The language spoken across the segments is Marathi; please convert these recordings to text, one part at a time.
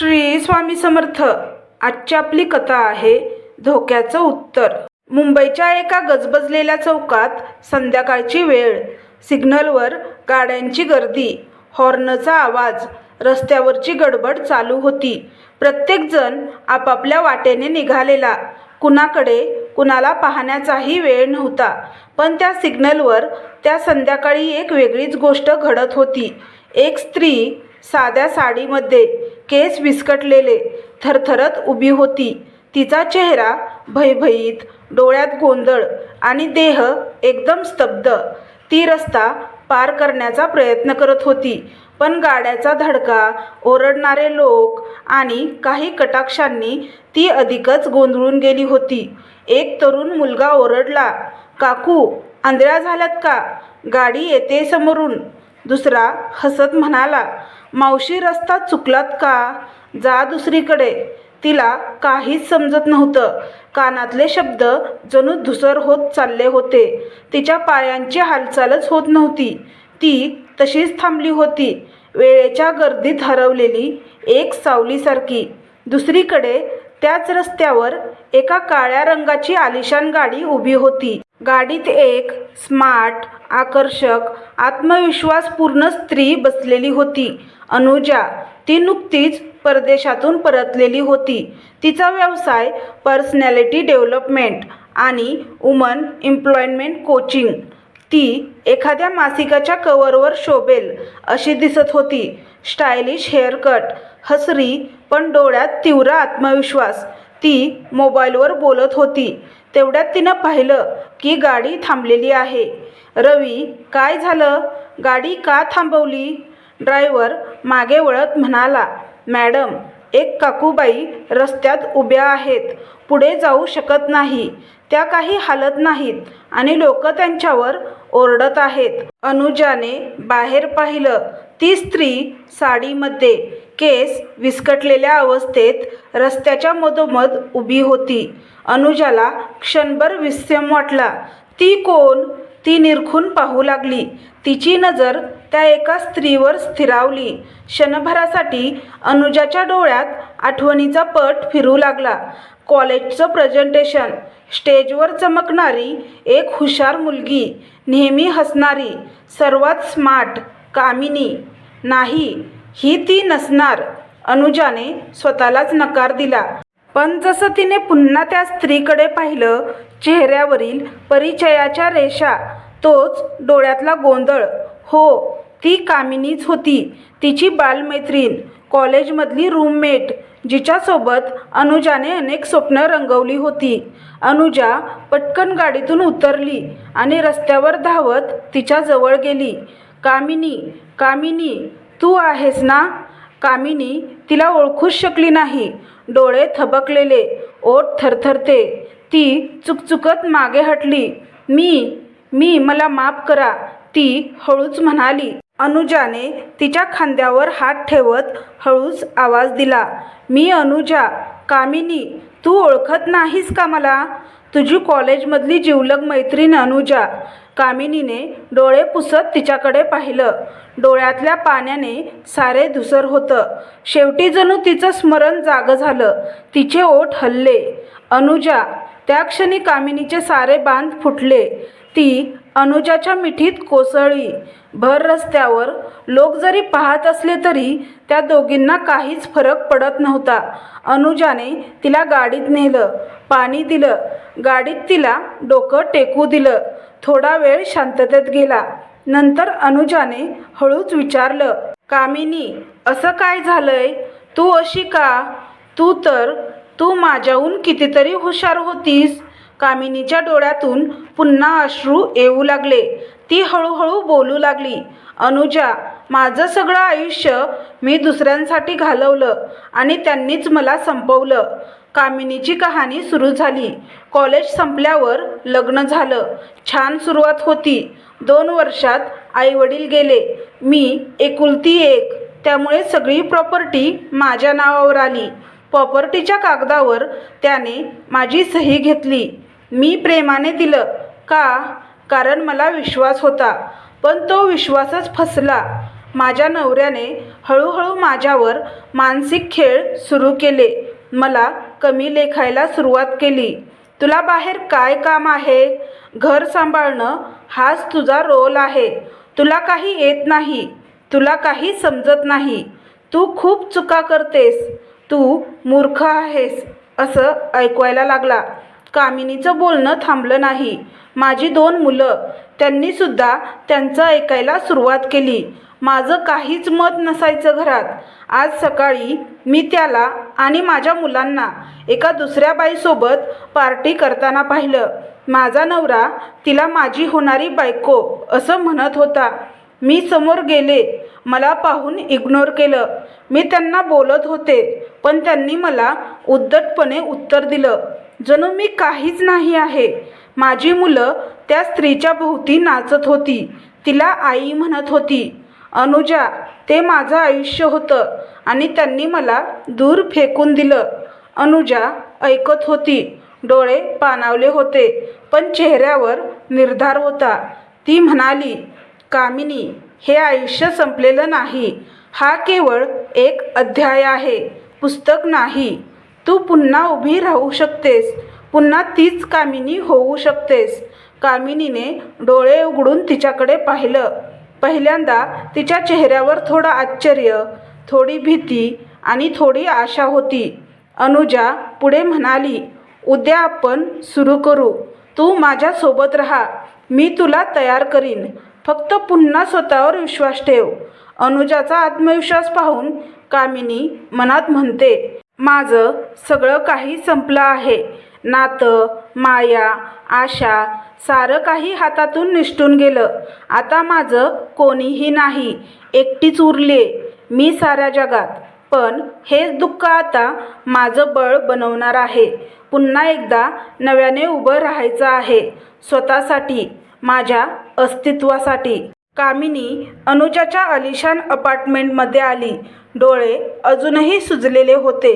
श्री स्वामी समर्थ. आजची आपली कथा आहे धोक्याचं उत्तर. मुंबईच्या एका गजबजलेल्या चौकात संध्याकाळची वेळ. सिग्नलवर गाड्यांची गर्दी हॉर्नचा आवाज रस्त्यावरची गडबड चालू होती. प्रत्येकजण आपापल्या वाटेने निघालेला. कुणाकडे कुणाला पाहण्याचाही वेळ नव्हता. पण त्या सिग्नलवर त्या संध्याकाळी एक वेगळीच गोष्ट घडत होती. एक स्त्री साध्या साडीमध्ये केस विस्कटलेले थरथरत उभी होती. तिचा चेहरा भयभयीत डोळ्यात गोंधळ आणि देह एकदम स्तब्ध. ती रस्ता पार करण्याचा प्रयत्न करत होती पण गाड्याचा धडका ओरडणारे लोक आणि काही कटाक्षांनी ती अधिकच गोंधळून गेली होती. एक तरुण मुलगा ओरडला काकू आंधळ्या झाल्यात का? गाडी येते समोरून. दुसरा हसत म्हणाला मावशी रस्ता चुकलात का? जा दुसरीकडे. तिला काहीच समजत नव्हतं. कानातले शब्द जणू धुसर होत चालले होते. तिच्या पायांची हालचालच होत नव्हती. ती तशीच थांबली होती. वेळेच्या गर्दीत हरवलेली एक सावलीसारखी दुसरीकडे त्याच रस्त्यावर एका काळ्या रंगाची आलिशान गाडी उभी होती. गाडीत एक स्मार्ट आकर्षक आत्मविश्वासपूर्ण स्त्री बसलेली होती. अनुजा ती नुकतीच परदेशातून परतलेली होती. तिचा व्यवसाय पर्सनॅलिटी डेव्हलपमेंट आणि वुमन एम्प्लॉयमेंट कोचिंग ती एखाद्या मासिकाच्या कवरवर शोभेल अशी दिसत होती. स्टायलिश हेअरकट हसरी पण डोळ्यात तीव्र आत्मविश्वास. ती मोबाईलवर बोलत होती. तेवढ्यात तिनं पाहिलं की गाडी थांबलेली आहे. रवी काय झालं? गाडी का थांबवली? ड्रायव्हर मागे वळत म्हणाला मॅडम एक काकूबाई रस्त्यात उभ्या आहेत. पुढे जाऊ शकत नाही. त्या काही हालत नाहीत आणि लोक त्यांच्यावर ओरडत आहेत. अनुजाने बाहेर पाहिलं ती स्त्री साडीमध्ये केस विस्कटलेल्या अवस्थेत रस्त्याच्या मधोमध उभी होती. अनुजाला क्षणभर विस्मय वाटला. ती कोण? ती निरखून पाहू लागली. तिची नजर त्या एका स्त्रीवर स्थिरावली. क्षणभरासाठी अनुजाच्या डोळ्यात आठवणीचा पट फिरू लागला. कॉलेजचं प्रेझेंटेशन. स्टेजवर चमकणारी एक हुशार मुलगी. नेहमी हसणारी. सर्वात स्मार्ट. कामिनी. नाही ही ती नसणार. अनुजाने स्वतःलाच नकार दिला. पण जसं तिने पुन्हा त्या स्त्रीकडे पाहिलं चेहऱ्यावरील परिचयाच्या रेषा तोच डोळ्यातला गोंधळ. हो ती कामिनीच होती. तिची बालमैत्रीण कॉलेजमधली रूममेट जिच्यासोबत अनुजाने अनेक स्वप्न रंगवली होती. अनुजा पटकन गाडीतून उतरली आणि रस्त्यावर धावत तिच्या जवळ गेली. कामिनी कामिनी तू आहेस ना? कामिनी तिला ओळखूच शकली नाही. डोळे थबकलेले ओठ थरथरते. ती चुकचुकत मागे हटली. मी मी मला माफ करा ती हळूच म्हणाली. अनुजाने तिच्या खांद्यावर हात ठेवत हळूच आवाज दिला. मी अनुजा कामिनी तू ओळखत नाहीस का मला? तुझी कॉलेजमधली जिवलग मैत्रीण अनुजा. कामिनीने डोळे पुसत तिच्याकडे पाहिलं. डोळ्यातल्या पाण्याने सारे धुसर होतं. शेवटी जणू तिचं स्मरण जागं झालं. तिचे ओठ हल्ले. अनुजा त्या क्षणी कामिनीचे सारे बांध फुटले. ती अनुजाच्या मिठीत कोसळली. भर रस्त्यावर लोक जरी पाहत असले तरी त्या दोघींना काहीच फरक पडत नव्हता. अनुजाने तिला गाडीत नेलं. पाणी दिलं. गाडीत तिला डोकं टेकू दिलं. थोडा वेळ शांततेत गेला. नंतर अनुजाने हळूच विचारलं कामिनी असं काय झालंय? तू अशी का? तू तर तू माझ्याहून कितीतरी हुशार होतीस. कामिनीच्या डोळ्यातून पुन्हा अश्रू येऊ लागले. ती हळूहळू बोलू लागली अनुजा माझं सगळं आयुष्य मी दुसऱ्यांसाठी घालवलं आणि त्यांनीच मला संपवलं. कामिनीची कहाणी सुरू झाली. कॉलेज संपल्यावर लग्न झालं. छान सुरुवात होती. दोन वर्षात आईवडील गेले. मी एकुलती एक. त्यामुळे सगळी प्रॉपर्टी माझ्या नावावर आली. प्रॉपर्टीच्या कागदावर त्याने माझी सही घेतली. मी प्रेमाने दिलं. का? कारण मला विश्वास होता. पण तो विश्वासच फसला. माझ्या नवऱ्याने हळूहळू माझ्यावर मानसिक खेळ सुरू केले. मला कमी लेखायला सुरुवात केली. तुला बाहेर काय काम आहे? घर सांभाळणं हाच तुझा रोल आहे. तुला काही येत नाही. तुला काही समजत नाही. तू खूप चुका करतेस. तू मूर्ख आहेस असं ऐकवायला लागला. कामिनीचं बोलणं थांबलं नाही. माझी दोन मुलं त्यांनीसुद्धा त्यांचं ऐकायला सुरुवात केली. माझं काहीच मत नसायचं घरात. आज सकाळी मी त्याला आणि माझ्या मुलांना एका दुसऱ्या बाईसोबत पार्टी करताना पाहिलं. माझा नवरा तिला माझी होणारी बायको असं म्हणत होता. मी समोर गेले. मला पाहून इग्नोर केलं. मी त्यांना बोलत होते पण त्यांनी मला उद्धटपणे उत्तर दिलं. जणू मी काहीच नाही आहे. माझी मुलं त्या स्त्रीच्या भोवती नाचत होती. तिला आई म्हणत होती अनुजा ते माझं आयुष्य होतं आणि त्यांनी मला दूर फेकून दिलं. अनुजा ऐकत होती. डोळे पाणावले होते पण चेहऱ्यावर निर्धार होता. ती म्हणाली कामिनी हे आयुष्य संपलेलं नाही. हा केवळ एक अध्याय आहे. पुस्तक नाही. तू पुन्हा उभी राहू शकतेस. पुन्हा तीच कामिनी होऊ शकतेस. कामिनीने डोळे उघडून तिच्याकडे पाहिलं. पहिल्यांदा तिच्या चेहऱ्यावर थोडं आश्चर्य थोडी भीती आणि थोडी आशा होती. अनुजा पुढे म्हणाली उद्या आपण सुरू करू. तू माझ्यासोबत राहा. मी तुला तयार करीन. फक्त पुन्हा स्वतःवर विश्वास ठेव. अनुजाचा आत्मविश्वास पाहून कामिनी मनात म्हणते माझं सगळं काही संपलं आहे. नातं माया आशा सारं काही हातातून निसटून गेलं. आता माझं कोणीही नाही. एकटीच उरले मी साऱ्या जगात. पण हेच दुःख आता माझं बळ बनवणार आहे. पुन्हा एकदा नव्याने उभं राहायचं आहे. स्वतःसाठी माझ्या अस्तित्वासाठी. कामिनी अनुजाच्या अलिशान अपार्टमेंटमध्ये आली. डोळे अजूनही सुजलेले होते.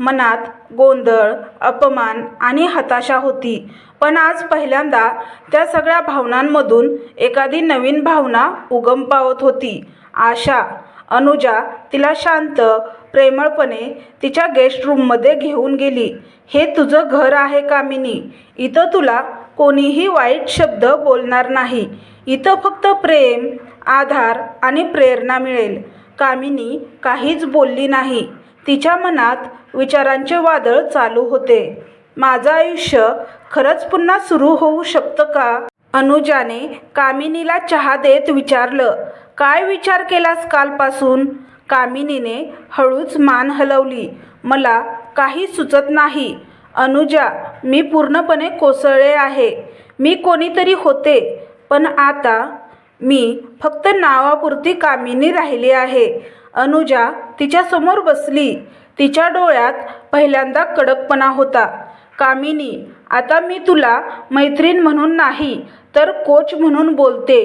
मनात गोंधळ अपमान आणि हताशा होती. पण आज पहिल्यांदा त्या सगळ्या भावनांमधून एखादी नवीन भावना उगम पावत होती. आशा अनुजा तिला शांत प्रेमळपणे तिच्या गेस्ट रूममध्ये घेऊन गेली. हे तुझं घर आहे कामिनी इथं तुला कोणीही वाईट शब्द बोलणार नाही. इथं फक्त प्रेम आधार आणि प्रेरणा मिळेल. कामिनी काहीच बोलली नाही. तिच्या मनात विचारांचे वादळ चालू होते. माझं आयुष्य खरंच पुन्हा सुरू होऊ शकतं का? अनुजाने कामिनीला चहा देत विचारलं काय विचार केलास कालपासून? कामिनीने हळूच मान हलवली मला काही सुचत नाही. अनुजा मी पूर्णपणे कोसळले आहे. मी कोणीतरी होते पण आता मी फक्त नावापुरती कामिनी राहिली आहे. अनुजा तिच्यासमोर बसली. तिच्या डोळ्यात पहिल्यांदा कडकपणा होता. कामिनी आता मी तुला मैत्रीण म्हणून नाही तर कोच म्हणून बोलते.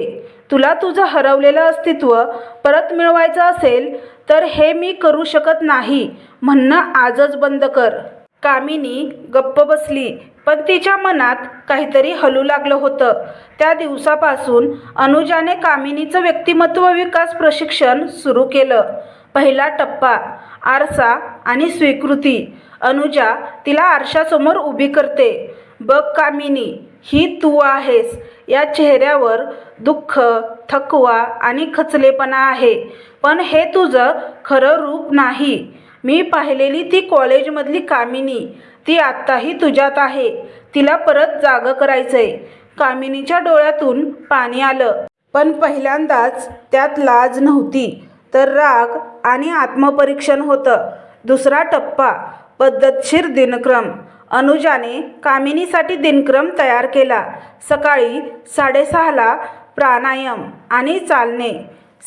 तुला तुझं हरवलेलं अस्तित्व परत मिळवायचं असेल तर हे मी करू शकत नाही म्हणणं आजच बंद कर. कामिनी गप्प बसली पण तिच्या मनात काहीतरी हलू लागलं होतं. त्या दिवसापासून अनुजाने कामिनीचं व्यक्तिमत्व विकास प्रशिक्षण सुरू केलं. पहिला टप्पा आरसा आणि स्वीकृती. अनुजा तिला आरशासमोर उभी करते. बघ कामिनी ही तू आहेस. या चेहऱ्यावर दुःख थकवा आणि खचलेपणा आहे. पण हे तुझं खरं रूप नाही. मी पाहिलेली ती कॉलेजमधली कामिनी ती आत्ताही तुझ्यात आहे. तिला परत जागं करायचंय. कामिनीच्या डोळ्यातून पाणी आलं. पण पहिल्यांदाच त्यात लाज नव्हती. तर राग आणि आत्मपरीक्षण होतं. दुसरा टप्पा पद्धतशीर दिनक्रम. अनुजाने कामिनीसाठी दिनक्रम तयार केला. सकाळी साडेसहाला प्राणायाम आणि चालणे.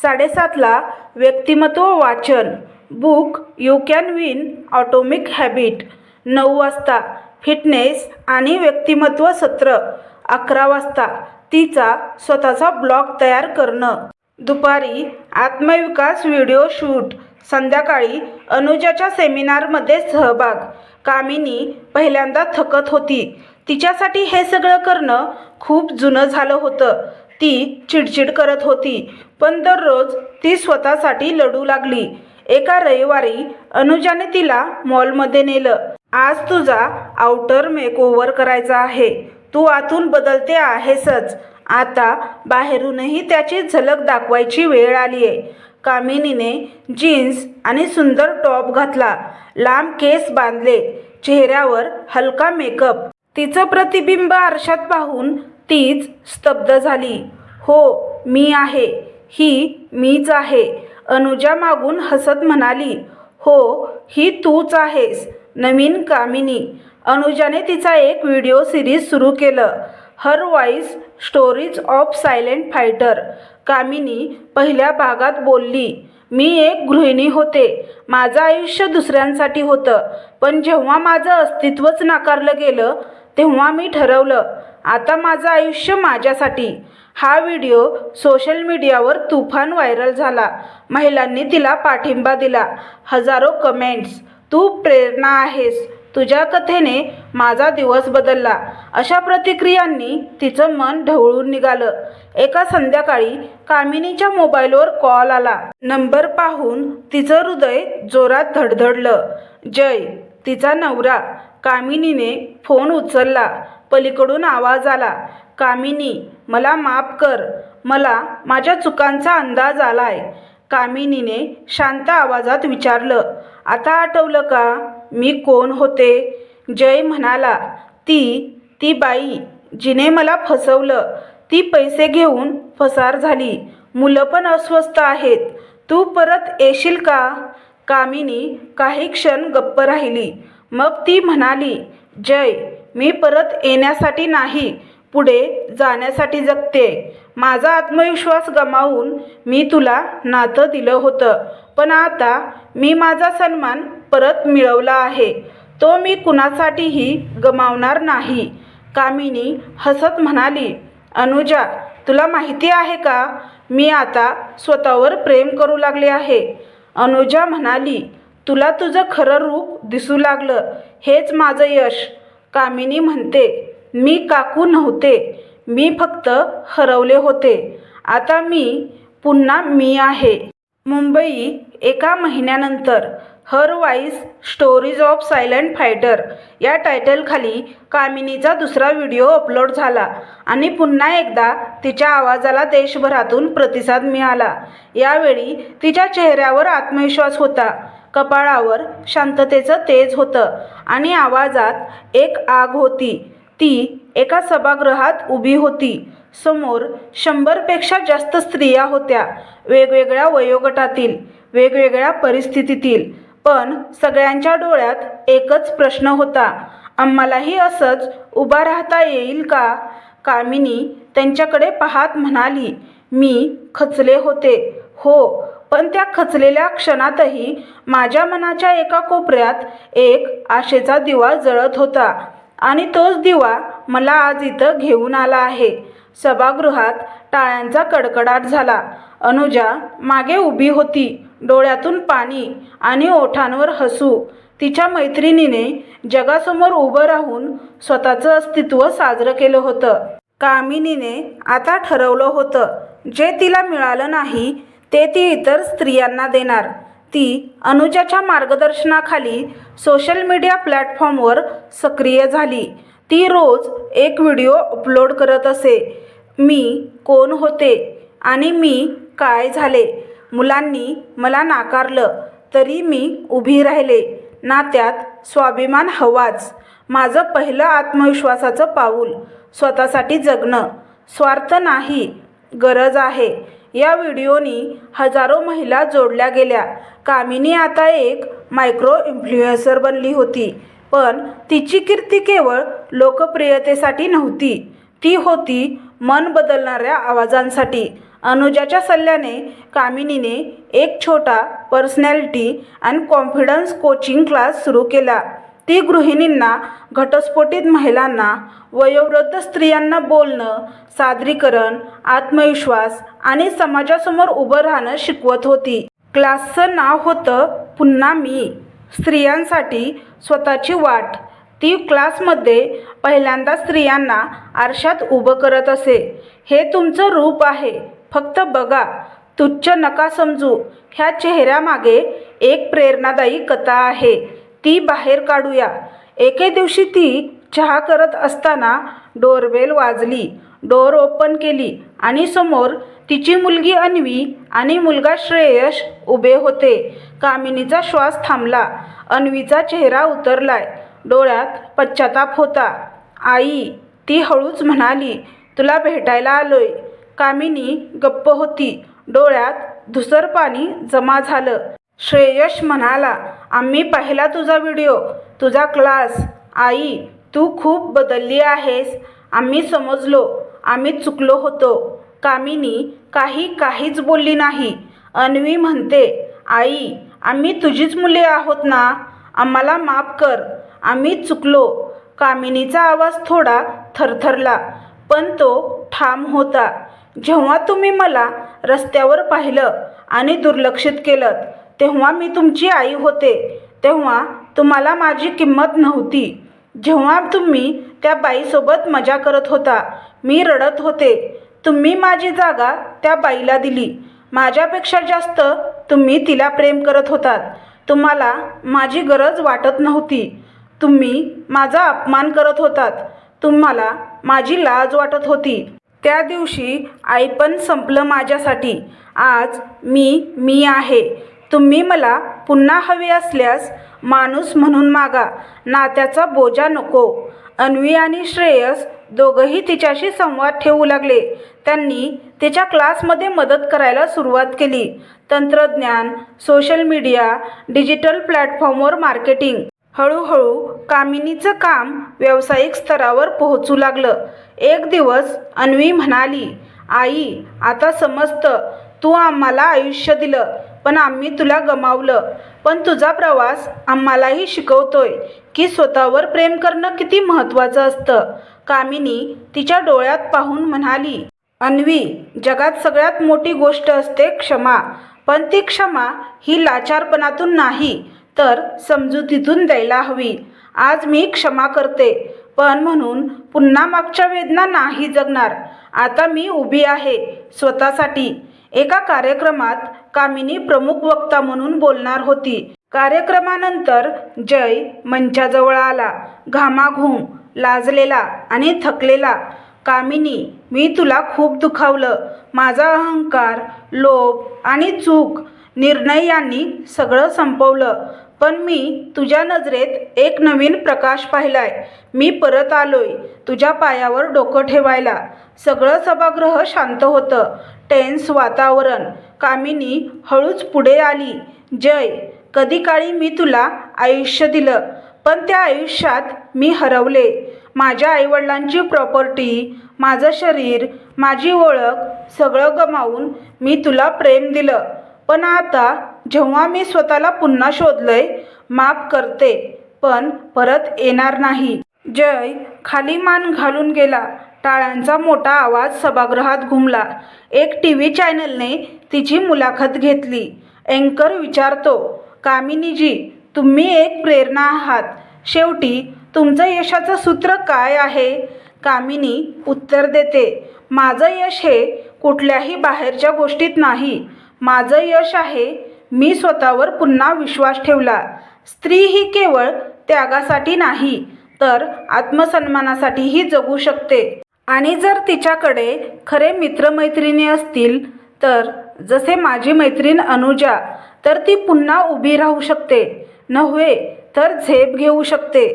साडेसातला व्यक्तिमत्व वाचन. Book you can win atomic habit. नऊ वाजता फिटनेस आणि व्यक्तिमत्व सत्र. अकरा वाजता तिचा स्वतःचा ब्लॉग तयार करणं. दुपारी आत्मविकास व्हिडिओ शूट. संध्याकाळी अनुजाच्या सेमिनारमध्ये सहभाग. कामिनी पहिल्यांदा थकत होती. तिच्यासाठी हे सगळं करणं खूप जुनं झालं होतं. ती चिडचिड करत होती. पण दररोज ती स्वतःसाठी लढू लागली. एका रविवारी अनुजाने तिला मॉलमध्ये नेलं. आज तुझा आउटर मेकओव्हर करायचा आहे. तू आतून बदलते आहेसच. आता बाहेरूनही त्याची झलक दाखवायची वेळ आली आहे कामिनीने जीन्स आणि सुंदर टॉप घातला. लांब केस बांधले. चेहऱ्यावर हलका मेकअप. तिचं प्रतिबिंब आरशात पाहून तीच स्तब्ध झाली. हो मी आहे. ही मीच आहे. अनुजा मागून हसत म्हणाली हो ही तूच आहेस नवीन कामिनी. अनुजाने तिचा एक व्हिडिओ सिरीज सुरू केलं. Her voice stories of silent fighter. Kamini पहिल्या भागात बोलली मी एक गृहिणी होते. माझं आयुष्य दुसऱ्यांसाठी होतं. पण जेव्हा माझं अस्तित्वच नाकारलं गेलं तेव्हा मी ठरवलं आता माझं आयुष्य माझ्यासाठी. हा व्हिडिओ सोशल मीडियावर तुफान व्हायरल झाला. महिलांनी तिला पाठिंबा दिला. हजारो कमेंट्स तू प्रेरणा आहेस. तुझ्या कथेने माझा दिवस बदलला. अशा प्रतिक्रियांनी तिचं मन ढवळून निघालं. एका संध्याकाळी कामिनीच्या मोबाईलवर कॉल आला. नंबर पाहून तिचं हृदय जोरात धडधडलं. जय तिचा नवरा. कामिनीने फोन उचलला. पलीकडून आवाज आला. कामिनी मला माफ कर. मला माझ्या चुकांचा अंदाज आलाय. कामिनीने शांत आवाजात विचारलं. आता आठवलं का? मी कोण होते? जय म्हणाला. ती ती बाई जिने मला फसवलं. ती पैसे घेऊन फसार झाली. मुलं पण अस्वस्थ आहेत. तू परत येशील का? कामिनी काही क्षण गप्प राहिली. मग ती म्हणाली जय मी परत येण्यासाठी नाही. पुढे जाण्यासाठी जगते. माझा आत्मविश्वास गमावून मी तुला नातं दिलं होतं. पण आता मी माझा सन्मान परत मिळवला आहे. तो मी कुणासाठीही गमावणार नाही. कामिनी हसत म्हणाली अनुजा तुला माहिती आहे का? मी आता स्वतःवर प्रेम करू लागले आहे. अनुजा म्हणाली तुला तुझं खरं रूप दिसू लागलं. हेच माझं यश. कामिनी म्हणते मी काकू नव्हते. मी फक्त हरवले होते. आता मी पुन्हा मी आहे. मुंबई एका महिन्यानंतर her wise stories of silent fighter या टायटलखाली कामिनीचा दुसरा व्हिडिओ अपलोड झाला आणि पुन्हा एकदा तिच्या आवाजाला देशभरातून प्रतिसाद मिळाला. यावेळी तिच्या चेहऱ्यावर आत्मविश्वास होता. कपाळावर शांततेचं तेज होतं आणि आवाजात एक आग होती. ती एका सभागृहात उभी होती. समोर शंभरपेक्षा जास्त स्त्रिया होत्या. वेगवेगळ्या वयोगटातील वेगवेगळ्या परिस्थितीतील पण सगळ्यांच्या डोळ्यात एकच प्रश्न होता. आम्हालाही असंच उभा राहता येईल का? कामिनी त्यांच्याकडे पाहत म्हणाली मी खचले होते. हो पण त्या खचलेल्या क्षणातही माझ्या मनाच्या एका कोपऱ्यात एक आशेचा दिवा जळत होता आणि तोच दिवा मला आज इथं घेऊन आला आहे. सभागृहात टाळ्यांचा कडकडाट झाला. अनुजा मागे उभी होती. डोळ्यातून पाणी आणि ओठांवर हसू. तिच्या मैत्रिणीने जगासमोर उभं राहून स्वतःचं अस्तित्व साजरं केलं होतं. कामिनीने आता ठरवलं होतं जे तिला मिळालं नाही ते ती इतर स्त्रियांना देणार. ती अनुजाच्या मार्गदर्शनाखाली सोशल मीडिया प्लॅटफॉर्मवर सक्रिय झाली. ती रोज एक व्हिडिओ अपलोड करत असे. मी कोण होते आणि मी काय झाले? मुलांनी मला नाकारलं तरी मी उभी राहिले. नात्यात स्वाभिमान हवाच. माझं पहिलं आत्मविश्वासाचं पाऊल. स्वतःसाठी जगणं. स्वार्थ नाही. गरज आहे. या व्हिडिओनी हजारो महिला जोडल्या गेल्या. कामिनी आता एक मायक्रो इन्फ्लुएन्सर बनली होती. पण तिची कीर्ती केवळ लोकप्रियतेसाठी नव्हती. ती होती मन बदलणाऱ्या आवाजांसाठी. अनुजाच्या सल्ल्याने कामिनीने एक छोटा personality and confidence coaching class सुरू केला. ती गृहिणींना घटस्फोटित महिलांना वयोवृद्ध स्त्रियांना बोलणं सादरीकरण आत्मविश्वास आणि समाजासमोर उभं राहणं शिकवत होती. क्लासचं नाव होतं पुन्हा मी. स्त्रियांसाठी स्वतःची वाट. ती क्लासमध्ये पहिल्यांदा स्त्रियांना आरशात उभं करत असे. हे तुमचं रूप आहे. फक्त बघा तुच्छ नका समजू. ह्या चेहऱ्यामागे एक प्रेरणादायी कथा आहे. ती बाहेर काढूया. एके दिवशी ती चहा करत असताना डोरबेल वाजली. डोर ओपन केली आणि समोर तिची मुलगी अन्वी आणि मुलगा श्रेयश उभे होते. कामिनीचा श्वास थांबला. अन्वीचा चेहरा उतरलाय. डोळ्यात पश्चाताप होता. आई ती हळूच म्हणाली तुला भेटायला आलोय. कामिनी गप्प होती. डोळ्यात धुसर पाणी जमा झालं. श्रेयश म्हणाला आम्ही पाहिला तुझा व्हिडिओ. तुझा क्लास. आई तू खूप बदलली आहेस. आम्ही समजलो. आम्ही चुकलो होतो. कामिनी काही काहीच बोलली नाही. अन्वी म्हणते आई आम्ही तुझीच मुले आहोत ना? आम्हाला माफ कर. आम्ही चुकलो. कामिनीचा आवाज थोडा थरथरला पण तो ठाम होता. जेव्हा तुम्ही मला रस्त्यावर पाहिलं आणि दुर्लक्षित केलं तेव्हा मी तुमची आई होते. तेव्हा तुम्हाला माझी किंमत नव्हती. जेव्हा तुम्ही त्या बाईसोबत मजा करत होता मी रडत होते. तुम्ही माझी जागा त्या बाईला दिली. माझ्यापेक्षा जास्त तुम्ही तिला प्रेम करत होतात. तुम्हाला माझी गरज वाटत नव्हती. तुम्ही माझा अपमान करत होतात. तुम्हाला माझी लाज वाटत होती. त्या दिवशी आई पण संपलं माझ्यासाठी. आज मी मी आहे. तुम्ही मला पुन्हा हवे असल्यास माणूस म्हणून मागा. नात्याचा बोजा नको. अन्वी आणि श्रेयस दोघंही तिच्याशी संवाद ठेवू लागले. त्यांनी तिच्या क्लासमध्ये मदत करायला सुरुवात केली. तंत्रज्ञान सोशल मीडिया डिजिटल प्लॅटफॉर्मवर मार्केटिंग. हळूहळू कामिनीचं काम व्यावसायिक स्तरावर पोहोचू लागलं. एक दिवस अन्वी म्हणाली आई आता समजतं. तू आम्हाला आयुष्य दिलं पण आम्ही तुला गमावलं. पण तुझा प्रवास आम्हालाही शिकवतोय की स्वतःवर प्रेम करणं किती महत्त्वाचं असतं. कामिनी तिच्या डोळ्यात पाहून म्हणाली अन्वी जगात सगळ्यात मोठी गोष्ट असते क्षमा. पण ती क्षमा ही लाचारपणातून नाही. तर समजुतीतून द्यायला हवी. आज मी क्षमा करते. पण म्हणून पुन्हा मागच्या वेदना नाही जगणार. आता मी उभी आहे स्वतःसाठी. एका कार्यक्रमात कामिनी प्रमुख वक्ता म्हणून बोलणार होती. कार्यक्रमानंतर जय मंचाजवळ आला घामाघूम लाजलेला आणि थकलेला. कामिनी मी तुला खूप दुखावलं. माझा अहंकार लोभ आणि चूक निर्णय यांनी सगळं संपवलं. पण मी तुझ्या नजरेत एक नवीन प्रकाश पाहिलाय. मी परत आलोय तुझ्या पायावर डोकं ठेवायला. सगळं सभागृह शांत होतं. टेन्स वातावरण. कामिनी हळूच पुढे आली. जय. कधी काळी मी तुला आयुष्य दिलं पण त्या आयुष्यात मी हरवले. माझ्या आईवडिलांची प्रॉपर्टी माझं शरीर माझी ओळख सगळं गमावून मी तुला प्रेम दिलं. पण आता जेव्हा मी स्वतःला पुन्हा शोधलंय माफ करते पण परत येणार नाही. जय खाली मान घालून गेला. टाळ्यांचा मोठा आवाज सभागृहात घुमला. एक टी व्ही चॅनलने तिची मुलाखत घेतली. अँकर विचारतो कामिनीजी तुम्ही एक प्रेरणा आहात. शेवटी तुमचं यशाचं सूत्र काय आहे? कामिनी उत्तर देते माझं यश हे कुठल्याही बाहेरच्या गोष्टीत नाही. माझं यश आहे मी स्वतःवर पुन्हा विश्वास ठेवला. स्त्री ही केवळ त्यागासाठी नाही तर आत्मसन्मानासाठीही जगू शकते. आणि जर तिच्याकडे खरे मित्रमैत्रिणी असतील तर जसे माझी मैत्रीण अनुजा तर ती पुन्हा उभी राहू शकते. नव्हे तर झेप घेऊ शकते.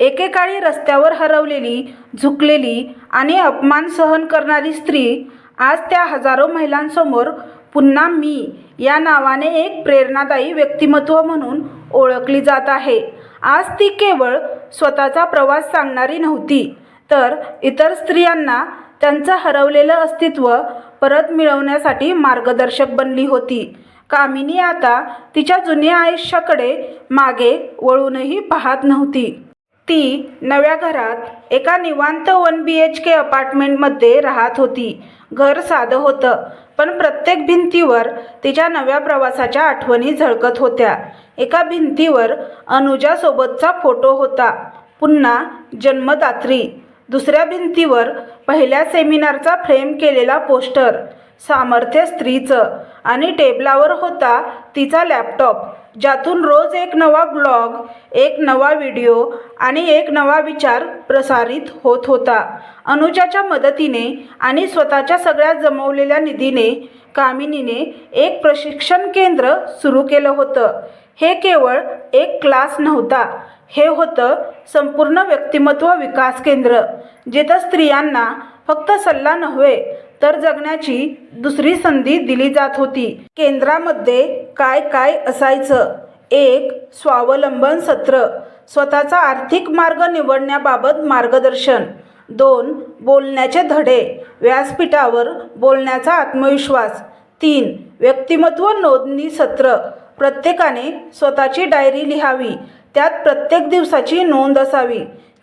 एकेकाळी रस्त्यावर हरवलेली झुकलेली आणि अपमान सहन करणारी स्त्री आज त्या हजारो महिलांसमोर पुन्हा मी या नावाने एक प्रेरणादायी व्यक्तिमत्व म्हणून ओळखली जात आहे. आज ती केवळ स्वतःचा प्रवास सांगणारी नव्हती तर इतर स्त्रियांना त्यांचं हरवलेलं अस्तित्व परत मिळवण्यासाठी मार्गदर्शक बनली होती. कामिनी आता तिच्या जुन्या आयुष्याकडे मागे वळूनही पाहत नव्हती. ती नव्या घरात एका निवांत वन बी एच के अपार्टमेंटमध्ये राहत होती. घर साधं होतं पण प्रत्येक भिंतीवर तिच्या नव्या प्रवासाच्या आठवणी झळकत होत्या. एका भिंतीवर अनुजासोबतचा फोटो होता. पुन्हा जन्मदात्री. दुसऱ्या भिंतीवर पहिल्या सेमिनारचा फ्रेम केलेला पोस्टर. सामर्थ्य स्त्रीचं. आणि टेबलावर होता तिचा लॅपटॉप. ज्यातून रोज एक नवा ब्लॉग एक नवा व्हिडिओ आणि एक नवा विचार प्रसारित होत होता. अनुजाच्या मदतीने आणि स्वतःच्या सगळ्या जमवलेल्या निधीने कामिनीने एक प्रशिक्षण केंद्र सुरू केलं होतं. हे केवळ एक क्लास नव्हता. हे होतं संपूर्ण व्यक्तिमत्व विकास केंद्र जिथं स्त्रियांना फक्त सल्ला नव्हे तर जगण्याची दुसरी संधी दिली जात होती. केंद्रामध्ये काय काय असायचं? एक स्वावलंबन सत्र. स्वतःचा आर्थिक मार्ग निवडण्याबाबत मार्गदर्शन. दोन बोलण्याचे धडे. व्यासपीठावर बोलण्याचा आत्मविश्वास. तीन व्यक्तिमत्व नोंदणी सत्र. प्रत्येकाने स्वतःची डायरी लिहावी. त्यात प्रत्येक दिवसाची नोंद असावी.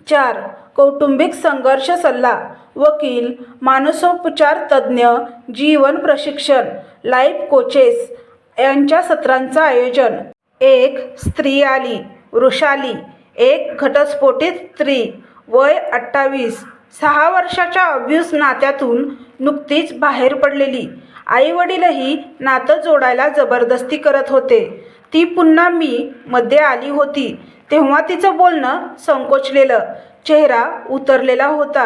चार कौटुंबिक संघर्ष सल्ला. वकील मानसोपचार तज्ज्ञ जीवन प्रशिक्षण. Life coaches. यांच्या सत्रांचं आयोजन. एक स्त्री आली वृषाली. एक घटस्फोटित स्त्री. वय अठ्ठावीस. सहा वर्षाच्या अब्यूस नात्यातून नुकतीच बाहेर पडलेली. आईवडीलही नातं जोडायला जबरदस्ती करत होते. ती पुन्हा मी मध्ये आली होती. तेव्हा तिचं बोलणं संकोचलेलं. चेहरा उतरलेला होता.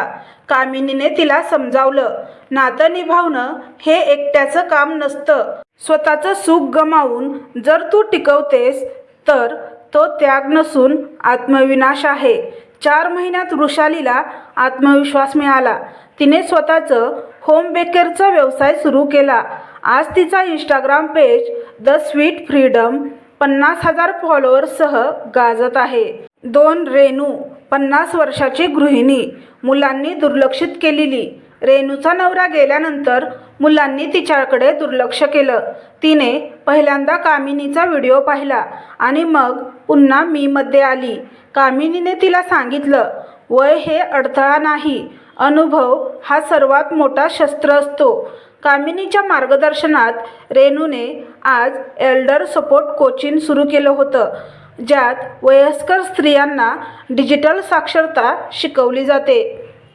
कामिनीने तिला समजावलं नातं निभावणं हे एकट्याचं काम नसतं. स्वतःचं सुख गमावून जर तू टिकवतेस तर तो त्याग नसून आत्मविनाश आहे. चार महिन्यात वृषालीला आत्मविश्वास मिळाला. तिने स्वतःचं होम बेकरचा व्यवसाय सुरू केला. आज तिचा Instagram page the sweet freedom पन्नास हजार फॉलोअर्ससह गाजत आहे. दोन रेणू पन्नास वर्षाची गृहिणी. मुलांनी दुर्लक्षित केलेली. रेणूचा नवरा गेल्यानंतर मुलांनी तिच्याकडे दुर्लक्ष केलं. तिने पहिल्यांदा कामिनीचा व्हिडिओ पाहिला आणि मग पुन्हा मीमध्ये आली. कामिनीने तिला सांगितलं वय हे अडथळा नाही. अनुभव हा सर्वात मोठा शस्त्र असतो. कामिनीच्या मार्गदर्शनात रेणूने आज एल्डर सपोर्ट कोचिंग सुरू केलं होतं. ज्यात वयस्कर स्त्रियांना डिजिटल साक्षरता शिकवली जाते.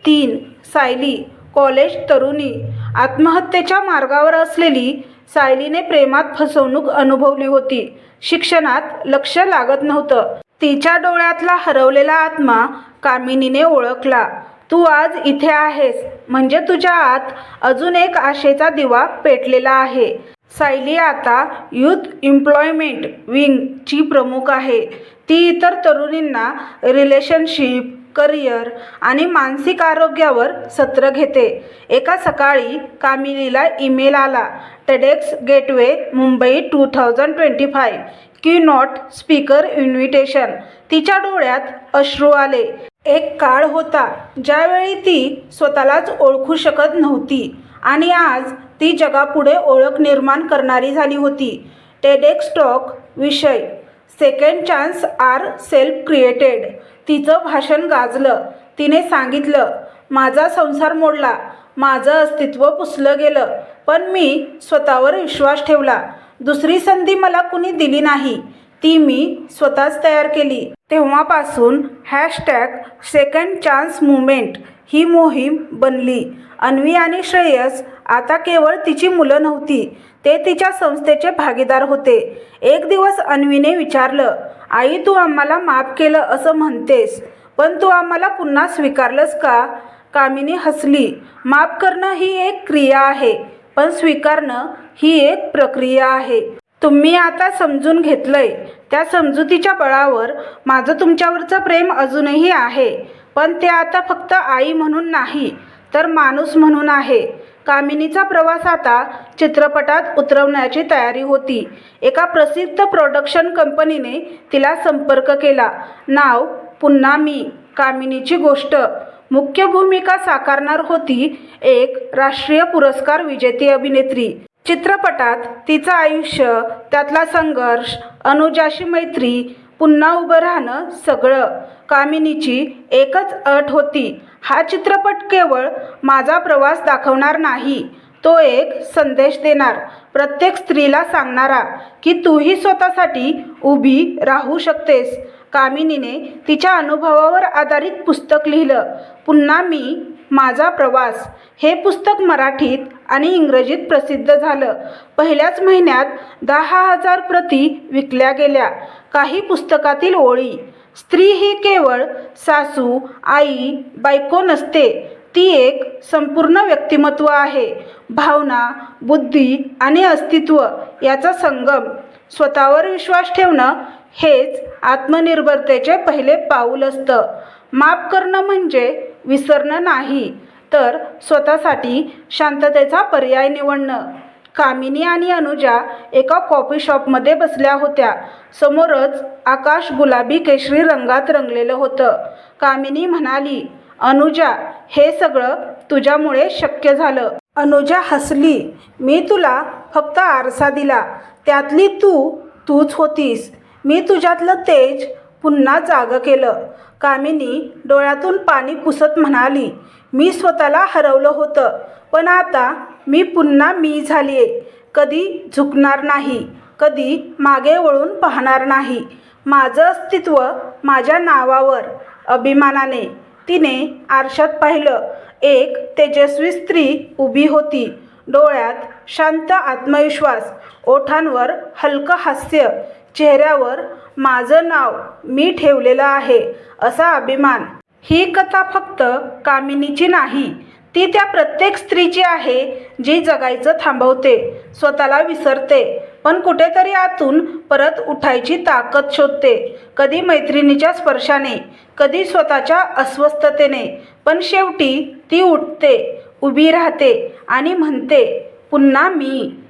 तीन सायली कॉलेज तरुणी आत्महत्येच्या मार्गावर असलेली सायलीने प्रेमात फसवणूक अनुभवली होती. शिक्षणात लक्ष लागत नव्हतं. तिच्या डोळ्यातला हरवलेला आत्मा कामिनीने ओळखला. तू आज इथे आहेस. म्हणजे तुझ्या आत अजून एक आशेचा दिवा पेटलेला आहे. सायली आता यूथ एम्प्लॉयमेंट विंगची प्रमुख आहे. ती इतर तरुणींना रिलेशनशिप करिअर आणि मानसिक आरोग्यावर सत्र घेते. एका सकाळी कामिलीला ईमेल आला TEDx gateway Mumbai two thousand twenty five keynote speaker invitation तिच्या डोळ्यात अश्रू आले. एक काळ होता ज्यावेळी ती स्वतःलाच ओळखू शकत नव्हती आणि आज ती जगापुढे ओळख निर्माण करणारी झाली होती. टेडेक्स टॉक विषय. Second chance are self created. तिचं भाषण गाजलं. तिने सांगितलं माझा संसार मोडला. माझं अस्तित्व पुसलं गेलं. पण मी स्वतःवर विश्वास ठेवला. दुसरी संधी मला कुणी दिली नाही. ती मी स्वतःच तयार केली. तेव्हापासून हॅशटॅग सेकंड चान्स मुवमेंट ही मोहीम बनली. अन्वी आणि श्रेयस आता केवळ तिची मुलं नव्हती ते तिच्या संस्थेचे भागीदार होते. एक दिवस अन्वीने विचारलं आई तू आम्हाला माफ केलं असं म्हणतेस पण तू आम्हाला पुन्हा स्वीकारलंस का? कामिनी हसली माफ करणं ही एक क्रिया आहे पण स्वीकारणं ही एक प्रक्रिया आहे. तुम्ही आता समजून घेतलंय त्या समजुतीच्या बळावर माझं तुमच्यावरचं प्रेम अजूनही आहे पण ते आता फक्त आई म्हणून नाही तर माणूस म्हणून आहे. कामिनीचा प्रवास आता चित्रपटात उतरवण्याची तयारी होती. एका प्रसिद्ध प्रोडक्शन कंपनीने तिला संपर्क केला. नाव पुन्हा मी कामिनीची गोष्ट. मुख्य भूमिका साकारणार होती एक राष्ट्रीय पुरस्कार विजेती अभिनेत्री. चित्रपटात तिचं आयुष्य त्यातला संघर्ष अनुजाशी मैत्री पुन्हा उभं राहणं सगळं कामिनीची एकच अट होती. हा चित्रपट केवळ माझा प्रवास दाखवणार नाही तो एक संदेश देणार प्रत्येक स्त्रीला सांगणारा की तूही स्वतःसाठी उभी राहू शकतेस. कामिनीने तिच्या अनुभवावर आधारित पुस्तक लिहिलं. पुन्हा मी माझा प्रवास हे पुस्तक मराठीत आणि इंग्रजीत प्रसिद्ध झालं. पहिल्याच महिन्यात दहा हजार प्रती विकल्या गेल्या. काही पुस्तकातील ओळी स्त्री ही केवळ सासू आई बायको नसते ती एक संपूर्ण व्यक्तिमत्व आहे. भावना बुद्धी आणि अस्तित्व याचा संगम. स्वतःवर विश्वास ठेवणं हेच आत्मनिर्भरतेचे पहिले पाऊल असतं. माफ करणं म्हणजे विसरणं नाही तर स्वतःसाठी शांततेचा पर्याय निवडणं. कामिनी आणि अनुजा एका कॉफी शॉपमध्ये बसल्या होत्या. समोरच आकाश गुलाबी केशरी रंगात रंगलेलं होतं. कामिनी म्हणाली अनुजा हे सगळं तुझ्यामुळे शक्य झालं. अनुजा हसली मी तुला फक्त आरसा दिला. त्यातली तू तूच होतीस. मी तुझ्यातलं तेज पुन्हा जागं केलं. कामिनी डोळ्यातून पाणी पुसत म्हणाली मी स्वतःला हरवलं होतं. पण आता मी पुन्हा मी झाली आहे कधी झुकणार नाही कधी मागे वळून पाहणार नाही. माझं अस्तित्व माझ्या नावावर अभिमानाने. तिने आरशात पाहिलं एक तेजस्वी स्त्री उभी होती. डोळ्यात शांत आत्मविश्वास ओठांवर हलकं हास्य चेहऱ्यावर माझं नाव मी ठेवलेलं आहे असा अभिमान. ही कथा फक्त कामिनीची नाही ती त्या प्रत्येक स्त्रीची आहे जी जगायचं थांबवते स्वतःला विसरते पण कुठेतरी आतून परत उठायची ताकद शोधते. कधी मैत्रिणीच्या स्पर्शाने कधी स्वतःच्या अस्वस्थतेने पण शेवटी ती उठते उभी राहते आणि म्हणते पुन्हा मी.